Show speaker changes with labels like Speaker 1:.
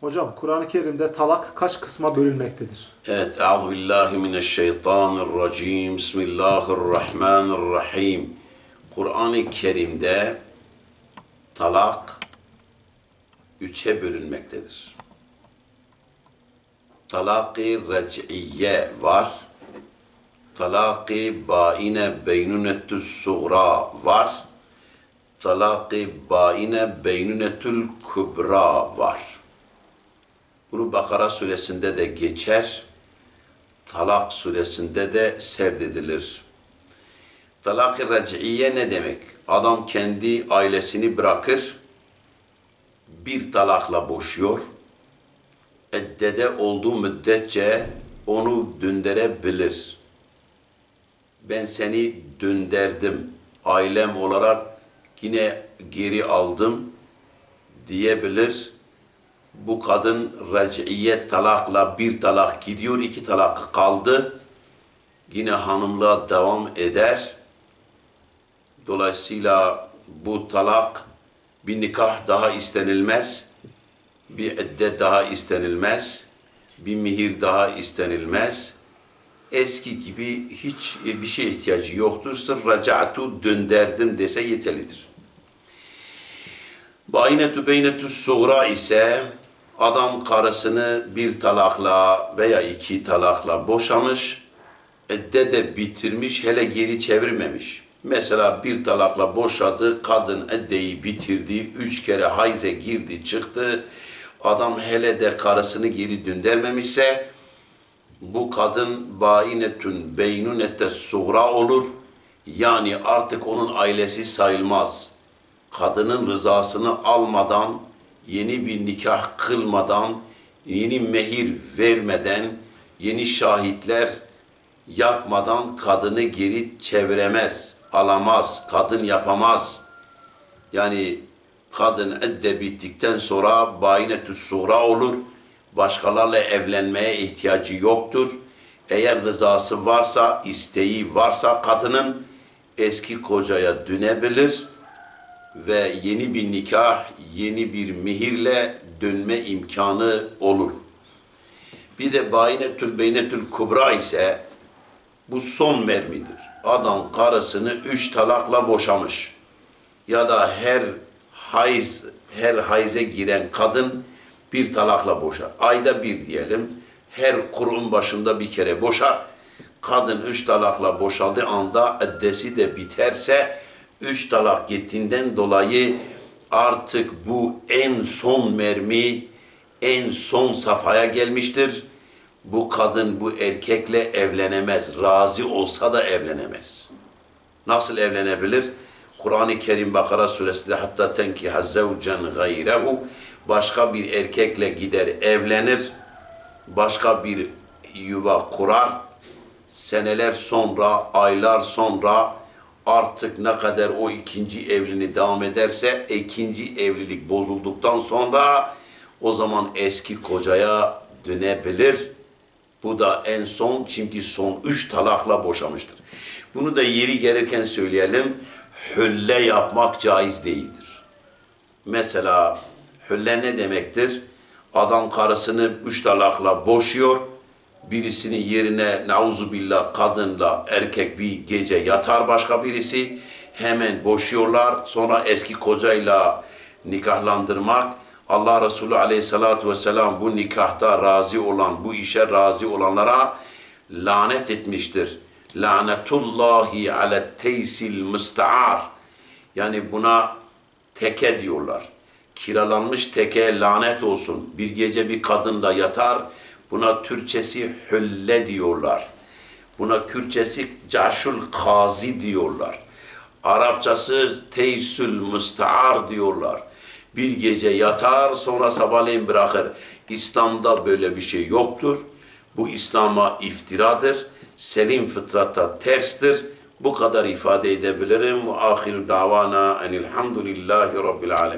Speaker 1: Hocam Kur'an-ı Kerim'de talak kaç kısma bölünmektedir?
Speaker 2: Evet, Euzu billahi mineşşeytanirracim. Bismillahirrahmanirrahim. Kur'an-ı Kerim'de talak üçe bölünmektedir. Talak-ı rec'iyye var. Talak-ı baine beynunetü suğra var. Talak-ı baine beynunetül kübra var. Bunu Bakara suresinde de geçer. Talak suresinde de serdedilir. Talak-ı rec'iye ne demek? Adam kendi ailesini bırakır, bir talakla boşuyor. Eddede olduğu müddetçe onu döndürebilir. Ben seni dönderdim, ailem olarak yine geri aldım diyebilir bu kadın rec'iyet talakla bir talak gidiyor, iki talak kaldı. Yine hanımlığa devam eder. Dolayısıyla bu talak bir nikah daha istenilmez. Bir eddet daha istenilmez. Bir mihir daha istenilmez. Eski gibi hiç bir şey ihtiyacı yoktur. Sırf raca'tu dönderdim dese yeterlidir. Baynetü beynetü suğra ise adam karısını bir talakla veya iki talakla boşamış, edde de bitirmiş, hele geri çevirmemiş. Mesela bir talakla boşadı, kadın eddeyi bitirdi, üç kere hayze girdi çıktı, adam hele de karısını geri döndürmemişse, bu kadın bainetün beynunette suğra olur. Yani artık onun ailesi sayılmaz kadının rızasını almadan, yeni bir nikah kılmadan, yeni mehir vermeden, yeni şahitler yapmadan kadını geri çeviremez, alamaz, kadın yapamaz. Yani kadın edde bittikten sonra bayinetü suğra olur. Başkalarla evlenmeye ihtiyacı yoktur. Eğer rızası varsa, isteği varsa kadının eski kocaya dönebilir ve yeni bir nikah, yeni bir mihirle dönme imkanı olur. Bir de bayinetül beynetül kubra ise bu son mermidir. Adam karısını üç talakla boşamış. Ya da her hayz, her hayze giren kadın bir talakla boşar. Ayda bir diyelim. Her kurun başında bir kere boşar. Kadın üç talakla boşaldığı anda eddesi de biterse üç talak gittiğinden dolayı artık bu en son mermi, en son safhaya gelmiştir. Bu kadın bu erkekle evlenemez. Razı olsa da evlenemez. Nasıl evlenebilir? Kur'an-ı Kerim Bakara suresinde hatta tenkiha zevcen gayrehu başka bir erkekle gider evlenir. Başka bir yuva kurar. Seneler sonra, aylar sonra artık ne kadar o ikinci evliliğini devam ederse ikinci evlilik bozulduktan sonra o zaman eski kocaya dönebilir. Bu da en son çünkü son üç talakla boşamıştır. Bunu da yeri gelirken söyleyelim. Hülle yapmak caiz değildir. Mesela hülle ne demektir? Adam karısını üç talakla boşuyor. Birisinin yerine nauzu billah kadınla erkek bir gece yatar başka birisi. Hemen boşuyorlar. Sonra eski kocayla nikahlandırmak. Allah Resulü aleyhissalatu vesselam bu nikahta razı olan, bu işe razı olanlara lanet etmiştir. Lanetullahi ale teysil müstear. Yani buna teke diyorlar. Kiralanmış teke lanet olsun. Bir gece bir kadınla yatar. Buna Türkçesi hülle diyorlar. Buna Kürtçesi caşul kazi diyorlar. Arapçası teysül müstear diyorlar. Bir gece yatar sonra sabahleyin bırakır. İslam'da böyle bir şey yoktur. Bu İslam'a iftiradır. Selim fıtrata terstir. Bu kadar ifade edebilirim. Ahiru davana enilhamdülillahi rabbil alemin.